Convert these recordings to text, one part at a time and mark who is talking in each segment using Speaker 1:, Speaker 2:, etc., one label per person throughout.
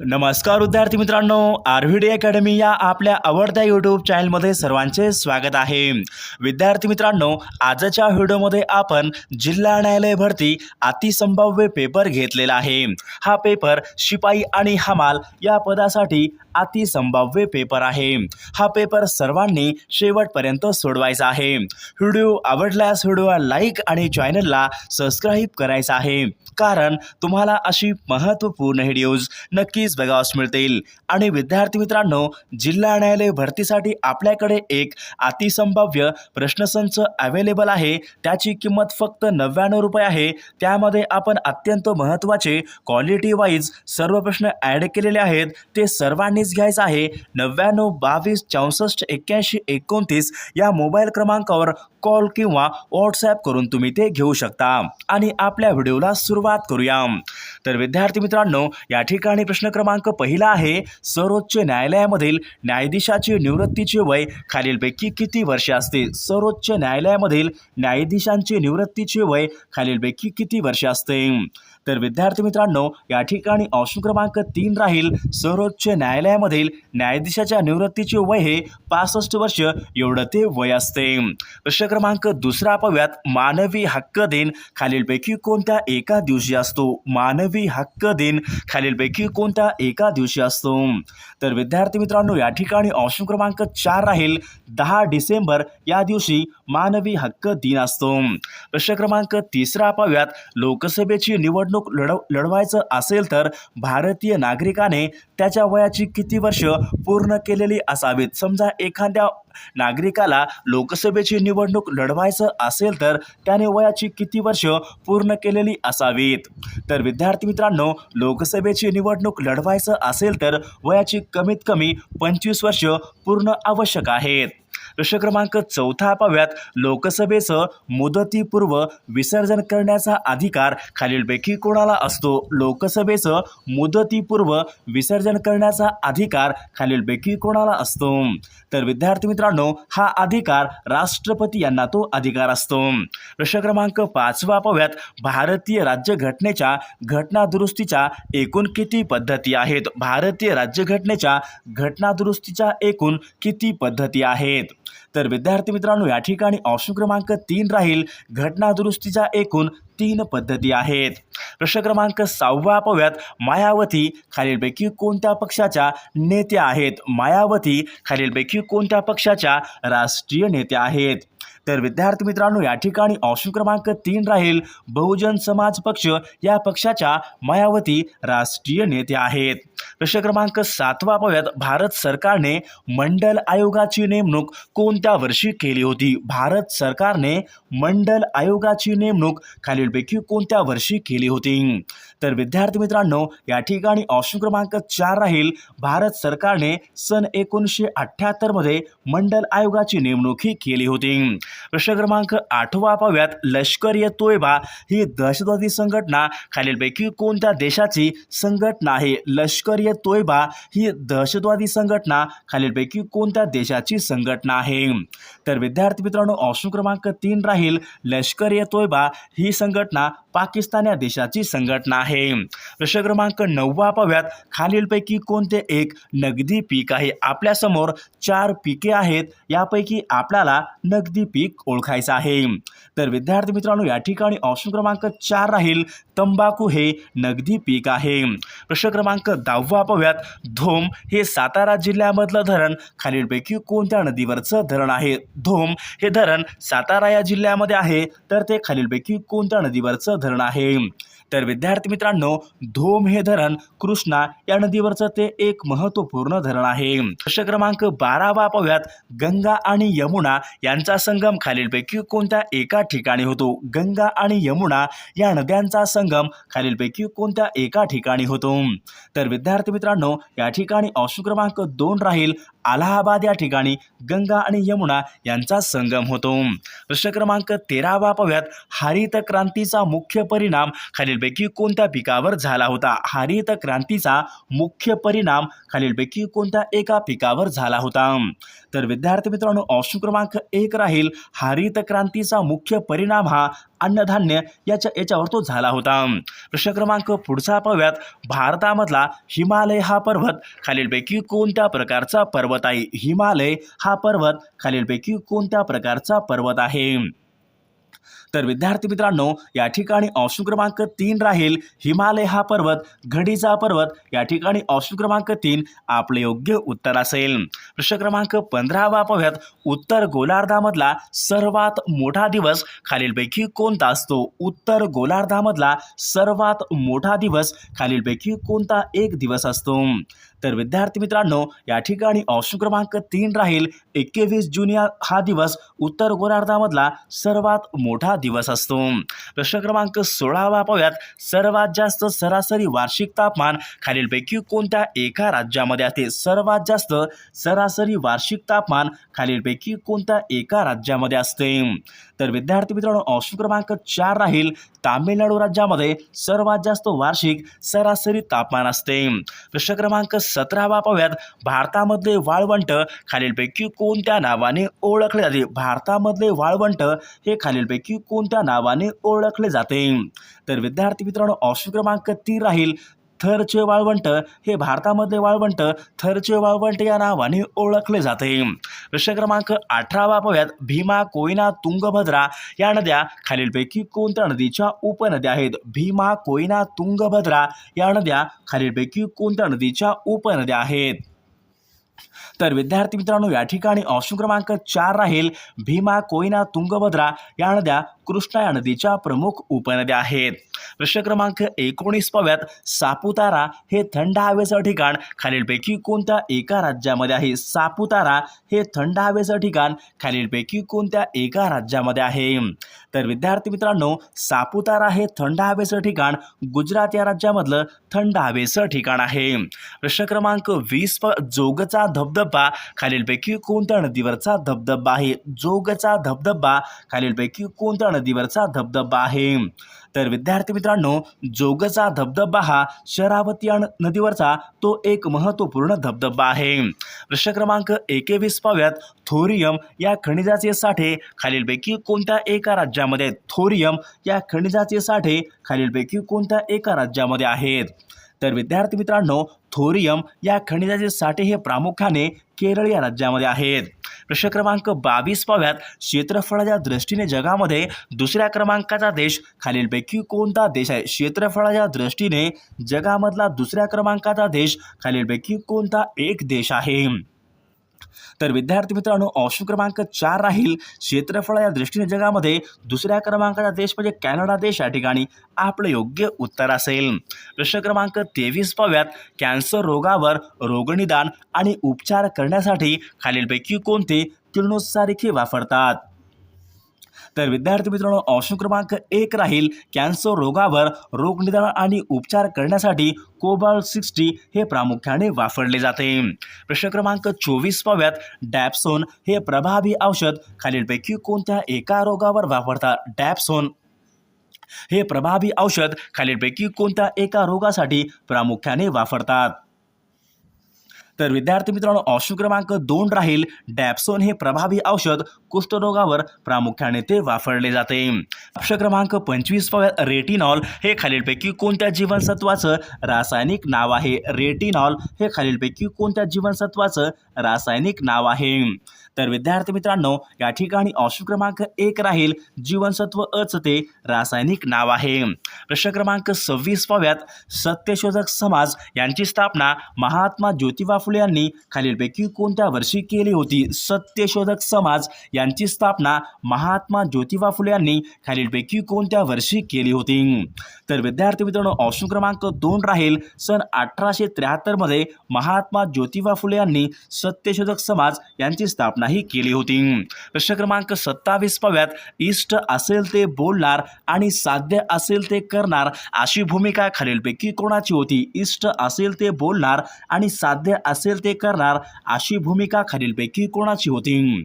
Speaker 1: नमस्कार विद्यार्थी मित्रांनो आरव्हीडी अकॅडमी या आपल्या आवडत्या यूट्यूब चॅनलमध्ये सर्वांचे स्वागत आहे. विद्यार्थी मित्रांनो आजच्या व्हिडिओमध्ये आपण जिल्हा न्यायालय भरती अतिसंभाव्य पेपर घेतलेला आहे. हा पेपर शिपाई आणि हमाल या पदासाठी अतिसंभाव्य पेपर आहे. हा पेपर सर्वांनी शेवटपर्यंत सोडवायचा आहे. व्हिडिओ आवडल्यास व्हिडिओला लाईक आणि चॅनलला सबस्क्राईब करायचा आहे. कारण तुम्हाला अशी महत्त्वपूर्ण व्हिडिओज नक्कीच बघावस मिळतील. आणि विद्यार्थी मित्रांनो जिल्हा न्यायालय भरतीसाठी आपल्याकडे एक अतिसंभाव्य प्रश्नसंच अवेलेबल आहे. त्याची किंमत फक्त नव्याण्णव रुपये आहे. त्यामध्ये आपण अत्यंत महत्त्वाचे क्वालिटी वाईज सर्व प्रश्न ॲड केलेले आहेत. ते सर्वांनी सर्वांनीच घ्यायचं आहे. नव्याण्णव बावीस चौसष्ट एक्क्याऐंशी एकोणतीस या मोबाईल क्रमांकावर कॉल किंवा व्हॉट्सॲप करून तुम्ही ते घेऊ शकता. आणि आपल्या व्हिडिओला सुरुवात करूया. तर विद्यार्थी मित्रांनो या ठिकाणी प्रश्न क्रमांक पहिला आहे. सर्वोच्च न्यायालयामधील न्यायाधीशाचे निवृत्तीचे वय खालीलपैकी किती वर्षे असते? सर्वोच्च न्यायालयामधील न्यायाधीशांचे निवृत्तीचे वय खालीलपैकी किती वर्षे असते? तर विद्यार्थी मित्रांनो या ठिकाणी ऑप्शन क्रमांक तीन राहील. सर्वोच्च न्यायालयामधील न्यायाधीशाच्या निवृत्तीचे वय हे पासष्ट वर्ष. एवढं ते वय असते. प्रश्न क्रमांक दुसरा पाहूयात. मानवी हक्क दिन खालीलपैकी कोणत्या एका दिवशी असतो? मानवी हक्क दिन खालीलपैकी कोणत्या एका दिवशी असतो? तर विद्यार्थी मित्रांनो या ठिकाणी ऑप्शन क्रमांक चार राहील. दहा डिसेंबर या दिवशी मानवी हक्क दिन असतो. प्रश्न क्रमांक तिसरा पाहूयात. लोकसभेची निवडणूक लढव लढवायचं असेल तर भारतीय नागरिकाने त्याच्या वयाची किती वर्ष पूर्ण केलेली असावीत? समजा एखाद्या नागरिकाला लोकसभेची निवडणूक लढवायचं असेल तर त्याने वयाची किती वर्ष पूर्ण केलेली असावीत? तर विद्यार्थी मित्रांनो लोकसभेची निवडणूक लढवायचं असेल तर वयाची कमीत कमी पंचवीस वर्ष पूर्ण आवश्यक आहेत. प्रश्न क्रमांक चौथा पाव्यात लोकसभेचं मुदतीपूर्व विसर्जन करण्याचा अधिकार खालीलपैकी कोणाला असतो? लोकसभेचं मुदतीपूर्व विसर्जन करण्याचा अधिकार खालीलपैकी कोणाला असतो? तर विद्यार्थी मित्रांनो हा अधिकार राष्ट्रपती यांना तो अधिकार असतो. प्रश्न क्रमांक पाचवा पाव्यात भारतीय राज्यघटनेच्या घटनादुरुस्तीच्या एकूण किती पद्धती आहेत? भारतीय राज्यघटनेच्या घटनादुरुस्तीच्या एकूण किती पद्धती आहेत? तर विद्यार्थी मित्रांनो या ठिकाणी ऑप्शन क्रमांक तीन राहील. घटनादुरुस्तीच्या एकूण तीन पद्धती आहेत. प्रश्न क्रमांक सहावा पाहूयात. मायावती खालीलपैकी कोणत्या पक्षाच्या नेत्या आहेत? मायावती खालीलपैकी कोणत्या पक्षाच्या राष्ट्रीय नेत्या आहेत? तर विद्यार्थी मित्रांनो या ठिकाणी ऑप्शन क्रमांक तीन राहील. बहुजन समाज पक्ष या पक्षाच्या मायावती राष्ट्रीय नेत्या आहेत. प्रश्न क्रमांक सातवा पाहूयात भारत सरकारने मंडल आयोगाची नेमणूक कोणत्या वर्षी केली होती? भारत सरकारने मंडल आयोगाची नेमणूक खालीलपैकी कोणत्या वर्षी केली होती? तर विद्यार्थी मित्रांनो या ठिकाणी ऑप्शन क्रमांक चार राहील. भारत सरकारने सन एकोणीसशे अठ्ठ्याहत्तरमध्ये मंडल आयोगाची नेमणूक ही केली होती. प्रश्न क्रमांक आठवा पाहूयात. लष्कर ए तोयबा ही दहशतवादी संघटना खालीलपैकी कोणत्या देशाची संघटना आहे? लष्कर ए तोयबा ही दहशतवादी संघटना खालीलपैकी कोणत्या देशाची संघटना आहे? तर विद्यार्थी मित्रांनो ऑप्शन क्रमांक तीन राहील लष्कर ए तोयबा. ही संघटना पाकिस्तान या देशाची संघटना आहे. प्रश्न क्रमांक नववा पाहूयात. खालीलपैकी कोणते एक नगदी पीक आहे? आपल्यासमोर चार पिके आहेत. यापैकी आपल्याला नगदी पीक ओळखायचं आहे. तर विद्यार्थी मित्रांनो या ठिकाणी ऑप्शन क्रमांक चार राहील तंबाखू हे नगदी पीक आहे. प्रश्न क्रमांक दहावा पाहूयात. धोम हे सातारा जिल्ह्यामधलं धरण. खालीलपैकी कोणत्या नदीवरचं धरण आहे? धोम हे धरण सातारा या जिल्ह्यामध्ये आहे. तर ते खालीलपैकी कोणत्या नदीवरचं धरण आहे? तर विद्यार्थी मित्रांनो धोम हे धरण कृष्णा या नदीवरचं ते एक महत्त्वपूर्ण धरण आहे. प्रश्न क्रमांक बारावा पाहूयात. गंगा आणि यमुना यांचा संगम खालीलपैकी कोणत्या एका ठिकाणी होतो? गंगा आणि यमुना या नद्यांचा संगम खालीलपैकी कोणत्या एका ठिकाणी होतो? तर विद्यार्थी मित्रांनो या ठिकाणी ऑप्शन क्रमांक दोन राहील. अलाहाबाद या ठिकाणी गंगा आणि यमुना यांचा संगम होतो. प्रश्न क्रमांक तेरावा पाहूयात हरित क्रांतीचा मुख्य परिणाम खालीलपैकी कोणत्या पिकावर झाला होता? हरित क्रांतीचा मुख्य परिणाम खालीलपैकी कोणत्या एका पिकावर झाला होता? तर विद्यार्थी मित्रांनो ऑप्शन क्रमांक एक राहील. हरित क्रांतीचा मुख्य परिणाम हा अन्नधान्य याच्या याच्यावर तो झाला होता. प्रश्न क्रमांक पुढचा पाहूयात. भारतामधला हिमालय हा पर्वत खालीलपैकी कोणत्या प्रकारचा पर्वत आहे हिमालय हा पर्वत खालीलपैकी कोणत्या प्रकारचा पर्वत आहे? तर विद्यार्थी मित्रांनो या ठिकाणी ऑप्शन क्रमांक तीन राहील. हिमालय हा पर्वत घडीचा पर्वत. या ठिकाणी ऑप्शन क्रमांक तीन आपले योग्य उत्तर असेल. प्रश्न क्रमांक पंधरावा पाहूयात. उत्तर गोलार्धामधला सर्वात मोठा दिवस खालीलपैकी कोणता असतो? उत्तर गोलार्धामधला सर्वात मोठा दिवस खालीलपैकी कोणता एक दिवस असतो? तर विद्यार्थी मित्रांनो या ठिकाणी ऑप्शन क्रमांक तीन राहील. एकवीस जून या हा दिवस उत्तर गोलार्धामधला सर्वात मोठा दिवस असतो. प्रश्न क्रमांक सोळावा पाहूयात. सर्वात जास्त सरासरी वार्षिक तापमान खालीलपैकी कोणत्या एका राज्यामध्ये असते? सर्वात जास्त सरासरी वार्षिक तापमान खालीलपैकी कोणत्या एका राज्यामध्ये असते? तर विद्यार्थी मित्रांनो ऑप्शन क्रमांक चार राहील. तामिळनाडू राज्यामध्ये सर्वात जास्त वार्षिक सरासरी तापमान असते. प्रश्न क्रमांक सतरावा पाव्यात भारतामधले वाळवंट खालीलपैकी कोणत्या नावाने ओळखले जाते? भारतामधले वाळवंट हे खालीलपैकी कोणत्या नावाने ओळखले जाते? तर विद्यार्थी मित्रांनो ऑप्शन क्रमांक तीन राहील. थरचे वाळवंट हे भारतामधले वाळवंट थरचे वाळवंट या नावाने ओळखले जाते. प्रश्न क्रमांक अठरावा पाहूयात. भीमा कोयना तुंगभद्रा या नद्या खालीलपैकी कोणत्या नदीच्या उपनद्या आहेत? भीमा कोयना तुंगभद्रा या नद्या खालीलपैकी कोणत्या नदीच्या उपनद्या आहेत? तर विद्यार्थी मित्रांनो या ठिकाणी ऑप्शन क्रमांक चार राहील. भीमा कोयना तुंगभद्रा या नद्या कृष्णा या नदीच्या प्रमुख उपनद्या आहेत. प्रश्न क्रमांक एकोणीस पाव्यात सापुतारा हे थंड हवेचं ठिकाण. खालीलपैकी कोणत्या एका राज्यामध्ये आहे? सापुतारा हे थंड हवेचं ठिकाण. खालीलपैकी कोणत्या एका राज्यामध्ये आहे? तर विद्यार्थी मित्रांनो सापुतारा हे थंड हवेचं ठिकाण गुजरात या राज्यामधलं थंड हवेचं ठिकाण आहे. प्रश्न क्रमांक वीस प जोगचा धबधबा खालीलपैकी कोणत्या नदीवरचा धबधबा आहे? जोगचा धबधबा खालीलपैकी कोणत्या नदीवरचा धबधबा आहे? तर विद्यार्थी मित्रांनो जोगचा धबधबा हा शरावती नदीवरचा तो एक महत्त्वपूर्ण धबधबा आहे. प्रश्न क्रमांक एकेवीस पाव्यात थोरियम या खनिजाचे साठे खालीलपैकी कोणत्या एका राज्यामध्ये थोरियम या खनिजाचे साठे खालीलपैकी कोणत्या एका राज्यामध्ये आहेत? तर विद्यार्थी मित्रांनो थोरियम या खनिजाचे साठे हे प्रामुख्याने केरळ या राज्यामध्ये आहेत. प्रश्न क्रमांक बावीस पाव्यात क्षेत्रफळाच्या दृष्टीने जगामध्ये दुसऱ्या क्रमांकाचा देश खालीलपैकी कोणता देश आहे? क्षेत्रफळाच्या दृष्टीने जगामधला दुसऱ्या क्रमांकाचा देश खालीलपैकी कोणता एक देश आहे? तर विद्यार्थी मित्रांनो ऑप्शन क्रमांक चार राहील. क्षेत्रफळ या दृष्टीने जगामध्ये दुसऱ्या क्रमांकाचा देश म्हणजे कॅनडा देश या ठिकाणी आपलं योग्य उत्तर असेल. प्रश्न क्रमांक तेवीस पाव्यात कॅन्सर रोगावर रोगनिदान आणि उपचार करण्यासाठी खालीलपैकी कोणते किरणोत्सारिके वापरतात? तर विद्यार्थी मित्रांनो ऑप्शन क्रमांक एक राहील. कॅन्सर रोगावर रोगनिदान आणि उपचार करण्यासाठी कोबाल सिक्स्टी हे प्रामुख्याने वापरले जाते. प्रश्न क्रमांक चोवीस पाव्यात डॅप्सोन हे प्रभावी औषध. खालीलपैकी कोणत्या एका रोगावर वापरतात? डॅप्सोन हे प्रभावी औषध. खालीलपैकी कोणत्या एका रोगासाठी प्रामुख्याने वापरतात? तर विद्यार्थी मित्रांनो ऑप्शन क्रमांक दोन राहील. डॅप्सोन हे प्रभावी औषध कुष्ठरोगावर प्रामुख्याने ते वापरले जाते. ऑप्शन क्रमांक पंचवीस रेटिनॉल हे खालीलपैकी कोणत्या जीवनसत्वाचं रासायनिक नाव आहे? रेटिनॉल हे खालीलपैकी कोणत्या जीवनसत्वाचं रासायनिक नाव आहे? तर विद्यार्थी मित्रांनो या ठिकाणी ऑप्शन क्रमांक एक राहील. जीवनसत्व अच ते रासायनिक नाव आहे. प्रश्न क्रमांक सव्वीस पाव्यात सत्यशोधक समाज यांची स्थापना महात्मा ज्योतिबा फुले यांनी खालीलपैकी कोणत्या वर्षी केली होती? सत्यशोधक समाज यांची स्थापना महात्मा ज्योतिबा फुले यांनी खालीलपैकी कोणत्या वर्षी केली होती? तर विद्यार्थी मित्रांनो ऑप्शन क्रमांक दोन राहील. सन अठराशे त्र्याहत्तरमध्ये महात्मा ज्योतिबा फुले यांनी सत्यशोधक समाज यांची स्थापना नाही केली होती. प्रश्न क्रमांक सत्तावीस पाव्यात इष्ट असेल ते बोलणार आणि साध्य असेल ते करणार अशी भूमिका खालीलपैकी कोणाची होती? इष्ट असेल ते बोलणार आणि साध्य असेल ते करणार अशी भूमिका खालीलपैकी कोणाची होती?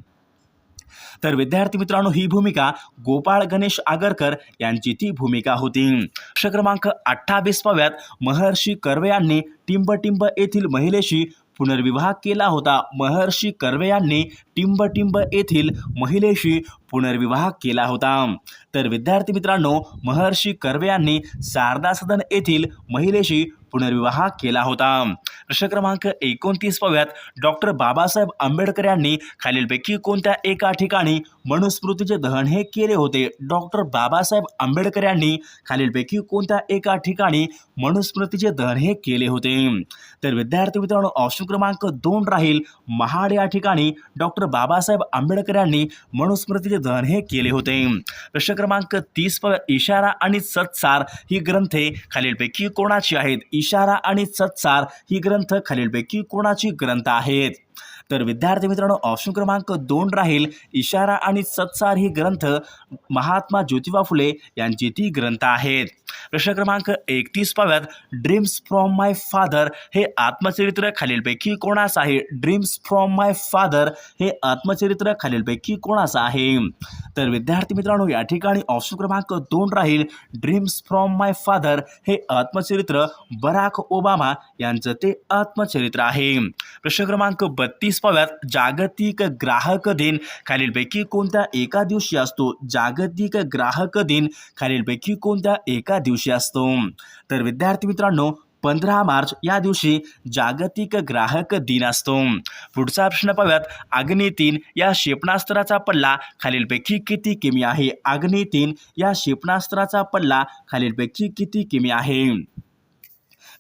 Speaker 1: तर विद्यार्थी मित्रांनो ही भूमिका गोपाळ गणेश आगरकर यांची ती भूमिका होती. क्रमांक अठ्ठावीस पाव्यात महर्षी कर्वे यांनी टिंबटिंब येथील महिलेशी पुनर्विवाह केला होता. महर्षी कर्वे यांनी टिंबटिंब येथील महिलेशी पुनर्विवाह केला होता. तर विद्यार्थी मित्रांनो महर्षी कर्वे यांनी शारदा सदन येथील महिलेशी पुनर्विवाह केला होता. प्रश्न क्रमांक एकोणतीस पाव्यात डॉक्टर बाबासाहेब आंबेडकर यांनी खालीलपैकी कोणत्या एका ठिकाणी मनुस्मृतीचे दहन हे केले होते? डॉक्टर बाबासाहेब आंबेडकर यांनी खालीलपैकी कोणत्या एका ठिकाणी मनुस्मृतीचे दहन हे केले होते? तर विद्यार्थी मित्रांनो ऑप्शन क्रमांक दोन राहील. महाड या ठिकाणी डॉक्टर बाबासाहेब आंबेडकर यांनी मनुस्मृतीचे दहन हे केले होते. प्रश्न क्रमांक तीस इशारा आणि सत्सार ही ग्रंथे खालीलपैकी कोणाची आहेत? इशारा आणि सत्सार ही ग्रंथ खालीलपैकी कोणाची ग्रंथ आहेत? तर विद्यार्थी मित्रांनो ऑप्शन क्रमांक दोन राहील. इशारा आणि सत्सार ही ग्रंथ महात्मा ज्योतिबा फुले यांची ती ग्रंथ आहेत. प्रश्न क्रमांक एकतीस पाव्यात ड्रीम्स फ्रॉम माय फादर हे आत्मचरित्र खालीलपैकी कोणाचं आहे? ड्रीम्स फ्रॉम माय फादर हे आत्मचरित्र खालीलपैकी कोणाचं आहे? तर विद्यार्थी मित्रांनो या ठिकाणी ऑप्शन क्रमांक दोन राहील. ड्रीम्स फ्रॉम माय फादर हे आत्मचरित्र बराक ओबामा यांचं ते आत्मचरित्र आहे. प्रश्न क्रमांक बत्तीस पाव्यात जागतिक ग्राहक दिन खालीलपैकी कोणत्या एका दिवशी असतो? जागतिक ग्राहक दिन खालीलपैकी कोणत्या एका दिवशी असतो? तर विद्यार्थी मित्रांनो पंधरा मार्च या दिवशी जागतिक ग्राहक दिन असतो. पुढचा प्रश्न पाहूयात. अग्नी तीन या क्षेपणास्त्राचा पल्ला खालीलपैकी किती किमी आहे? अग्नी तीन या क्षेपणास्त्राचा पल्ला खालीलपैकी किती किमी आहे?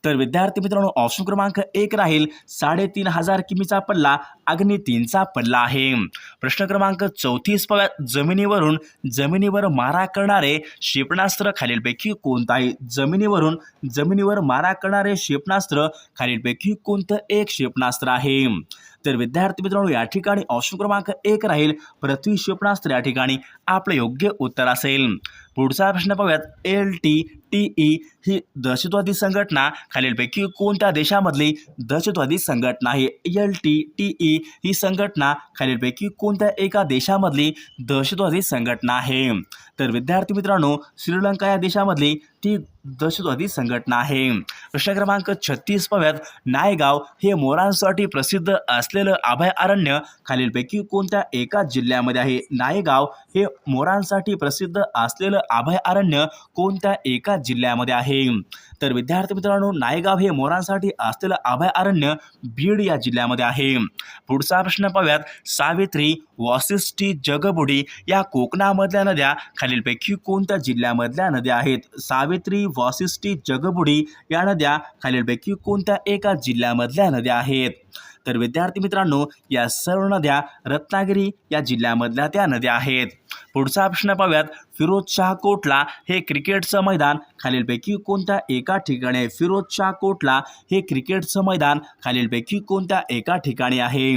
Speaker 1: तर विद्यार्थी मित्रांनो ऑप्शन क्रमांक एक राहील. साडेतीन हजार किमीचा पल्ला अग्नी तीनचा पल्ला आहे. प्रश्न क्रमांक चौतीस पाव्यात जमिनीवरून जमिनीवर मारा करणारे क्षेपणास्त्र खालीलपैकी कोणताही आहे? जमिनीवरून जमिनीवर मारा करणारे क्षेपणास्त्र खालीलपैकी कोणतं एक क्षेपणास्त्र आहे? तर विद्यार्थी मित्रांनो या ठिकाणी ऑप्शन क्रमांक एक राहील. पृथ्वी क्षेपणास्त्र या ठिकाणी आपलं योग्य उत्तर असेल. पुढचा प्रश्न पाहूयात एल टी टी ई ही दहशतवादी संघटना खालीलपैकी कोणत्या देशामधली दहशतवादी संघटना आहे? एल टी टी ई ही संघटना खालीलपैकी कोणत्या एका देशामधली दहशतवादी संघटना आहे? तर विद्यार्थी मित्रांनो श्रीलंका या देशामधली ती दहशतवादी संघटना आहे. प्रश्न क्रमांक छत्तीस पाव्यात नायगाव हे मोरांसाठी प्रसिद्ध असलेलं अभयारण्य खालीलपैकी कोणत्या एका जिल्ह्यामध्ये आहे? नायगाव हे मोरांसाठी प्रसिद्ध असलेलं अभयारण्य कोणत्या एका जिल्ह्यामध्ये आहे? तर विद्यार्थी मित्रांनो नायगाव हे मोरांसाठी असलेलं अभयारण्य बीड या जिल्ह्यामध्ये आहे. पुढचा प्रश्न पाहूयात. सावित्री वासिष्ठी जगबुडी या कोकणामधल्या नद्या खालीलपैकी कोणत्या जिल्ह्यामधल्या नद्या आहेत? सावित्री वासिष्ठी जगबुडी या नद्या खालीलपैकी कोणत्या एका जिल्ह्यामधल्या नद्या आहेत? तर विद्यार्थी मित्रांनो या सर्व नद्या रत्नागिरी या जिल्ह्यामधल्या त्या नद्या आहेत. पुढचा प्रश्न पाहूयात फिरोजशाह कोटला हे क्रिकेटचं मैदान खालीलपैकी कोणत्या एका ठिकाणी फिरोजशाह कोटला हे क्रिकेटचं मैदान खालीलपैकी कोणत्या एका ठिकाणी आहे?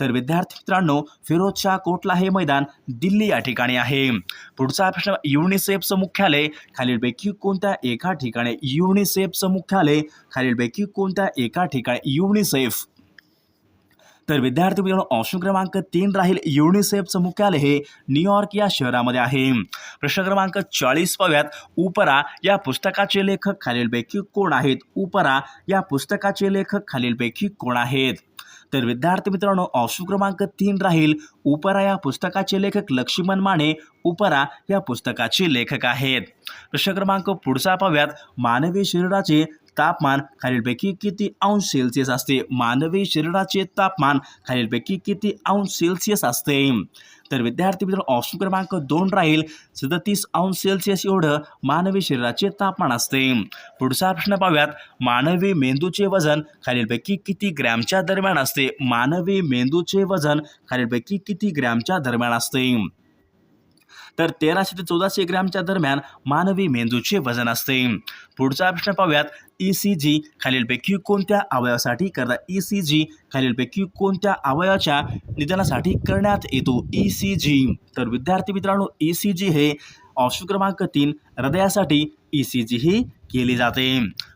Speaker 1: तर विद्यार्थी मित्रांनो फिरोजशाह कोटला हे मैदान दिल्ली या ठिकाणी आहे. पुढचा प्रश्न युनिसेफचं मुख्यालय खालीलपैकी कोणत्या एका ठिकाणी युनिसेफचं मुख्यालय खालीलपैकी कोणत्या एका ठिकाणी युनिसेफ. तर विद्यार्थी मित्रांनो ऑप्शन क्रमांक तीन राहील युनिसेफचं मुख्यालय हे न्यूयॉर्क या शहरामध्ये आहे. प्रश्न क्रमांक चाळीस पाव्यात उपरा या पुस्तकाचे लेखक खालीलपैकी कोण आहेत? उपरा या पुस्तकाचे लेखक खालीलपैकी कोण आहेत? तर विद्यार्थी मित्रांनो ऑप्शन क्रमांक तीन राहील उपरा या पुस्तकाचे लेखक लक्ष्मण माने. उपरा या पुस्तकाचे लेखक आहेत. प्रश्न क्रमांक पुढचा पाव्यात मानवी शरीराचे तापमान खालीलपैकी किती अंश सेल्सिअस असते? मानवी शरीराचे तापमान खालीलपैकी किती अंश सेल्सिअस असते? तर विद्यार्थी मित्रांनो ऑप्शन क्रमांक दोन राहील. सदतीस अंश सेल्सिअस एवढं मानवी शरीराचे तापमान असते. पुढचा प्रश्न पाहूयात. मानवी मेंदूचे वजन खालीलपैकी किती ग्रॅमच्या दरम्यान असते? मानवी मेंदूचे वजन खालीलपैकी किती ग्रॅमच्या दरम्यान असते? तर तेराशे ते चौदाशे ग्रॅमच्या दरम्यान मानवी मेंदूचे वजन असते. पुढचा प्रश्न पाहूयात ई सी जी खालीलपैकी कोणत्या अवयवासाठी करतात ई सी जी खालीलपैकी कोणत्या अवयवाच्या निदानासाठी करण्यात येतो? ई सी जी तर विद्यार्थी मित्रांनो ई सी जी हे ऑप्शन क्रमांक तीन हृदयासाठी ई सी जी ही केली जाते.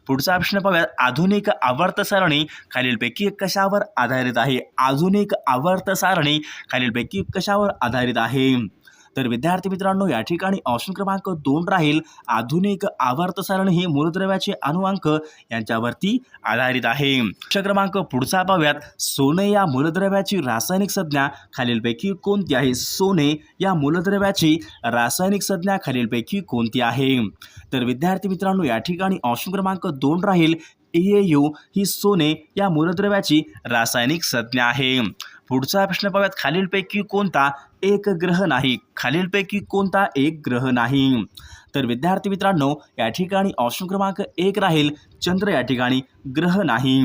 Speaker 1: पुढचा प्रश्न पाहूयात आधुनिक आवर्त सारणी खालीलपैकी कशावर आधारित आहे? आधुनिक आवर्त सारणी खालीलपैकी कशावर आधारित आहे? तर विद्यार्थी मित्रांनो या ठिकाणी ऑप्शन क्रमांक दोन राहील. आधुनिक आवर्त हे ही मूलद्रव्याचे अनुवांक यांच्यावरती आधारित आहे. प्रश्न क्रमांक पुढचा पाहूयात. सोने या मूलद्रव्याची रासायनिक संज्ञा खालीलपैकी कोणती आहे? सोने या मूलद्रव्याची रासायनिक संज्ञा खालीलपैकी कोणती आहे? तर विद्यार्थी मित्रांनो या ठिकाणी ऑप्शन क्रमांक दोन राहील. यू ही सोने या मूलद्रव्याची रासायनिक संज्ञा आहे. पुढचा प्रश्न पाहूयात खालीलपैकी कोणता एक ग्रह नाही? खालीलपैकी कोणता एक ग्रह नाही? तर विद्यार्थी मित्रांनो या ठिकाणी ऑप्शन क्रमांक एक राहील. चंद्र या ठिकाणी ग्रह नाही.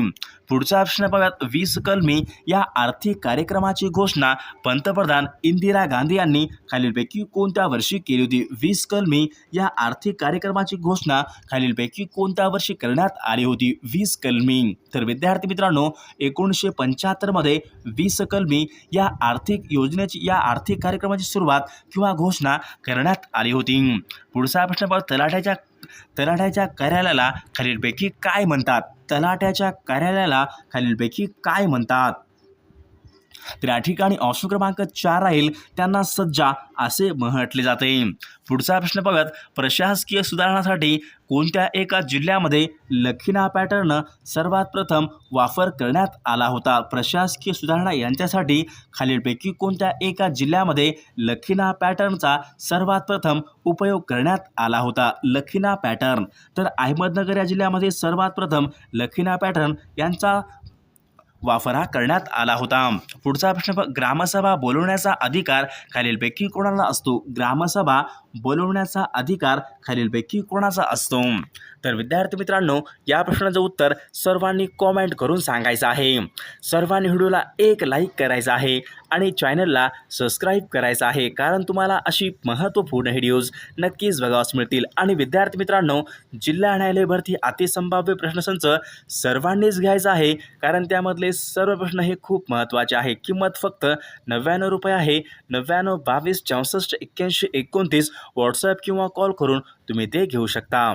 Speaker 1: पुढचा ऑप्शन बघा वीस कलमी या आर्थिक कार्यक्रमाची घोषणा पंतप्रधान इंदिरा गांधी यांनी खालीलपैकी कोणत्या वर्षी केली होती? वीस कलमी या आर्थिक कार्यक्रमाची घोषणा खालीलपैकी कोणत्या वर्षी करण्यात आली होती? वीस कलमी तर विद्यार्थी मित्रांनो एकोणीसशे पंच्याहत्तरमध्ये वीस कलमी या आर्थिक योजनेची या आर्थिक कार्यक्रमाची सुरुवात किंवा घोषणा करण्यात आली होती. पुढचा प्रश्न तलाठ्याच्या तलाठ्याच्या कार्यालयाला खालीलपैकी काय म्हणतात? तलाठ्याच्या कार्यालयाला खालीलपैकी काय म्हणतात? तर या ठिकाणी ऑप्शन क्रमांक चार राहील. त्यांना सज्जा असे म्हटले जाते. पुढचा प्रश्न पाहूयात. प्रशासकीय सुधारणासाठी कोणत्या एका जिल्ह्यामध्ये लखिना पॅटर्न सर्वात प्रथम वापर करण्यात आला होता? प्रशासकीय सुधारणा यांच्यासाठी खालीलपैकी कोणत्या एका जिल्ह्यामध्ये लखिना पॅटर्नचा सर्वात प्रथम उपयोग करण्यात आला होता? लखिना पॅटर्न तर अहमदनगर या जिल्ह्यामध्ये सर्वात प्रथम लखिना पॅटर्न यांचा वापर हा करण्यात आला होता. पुढचा प्रश्न ग्रामसभा बोलवण्याचा अधिकार खालीलपैकी कोणाला असतो? ग्रामसभा बोलवण्याचा अधिकार खालीलपैकी कोणाचा असतो? तर विद्यार्थी मित्रांनो या प्रश्नाचं उत्तर सर्वांनी कॉमेंट करून सांगायचं आहे. सर्वांनी व्हिडिओला एक लाईक करायचं आहे आणि चॅनलला सबस्क्राईब करायचं आहे. कारण तुम्हाला अशी महत्त्वपूर्ण व्हिडिओज नक्कीच बघावास मिळतील. आणि विद्यार्थी मित्रांनो जिल्हा न्यायालय भरती अतिसंभाव्य प्रश्नसंच सर्वांनीच घ्यायचं आहे. कारण त्यामधले सर्व प्रश्न हे खूप महत्त्वाचे आहे. किंमत फक्त नव्याण्णव रुपये आहे. नव्याण्णव बावीस चौसष्ट एक्क्याऐंशी एकोणतीस व्हॉट्सअप किंवा कॉल करून तुम्ही ते घेऊ शकता.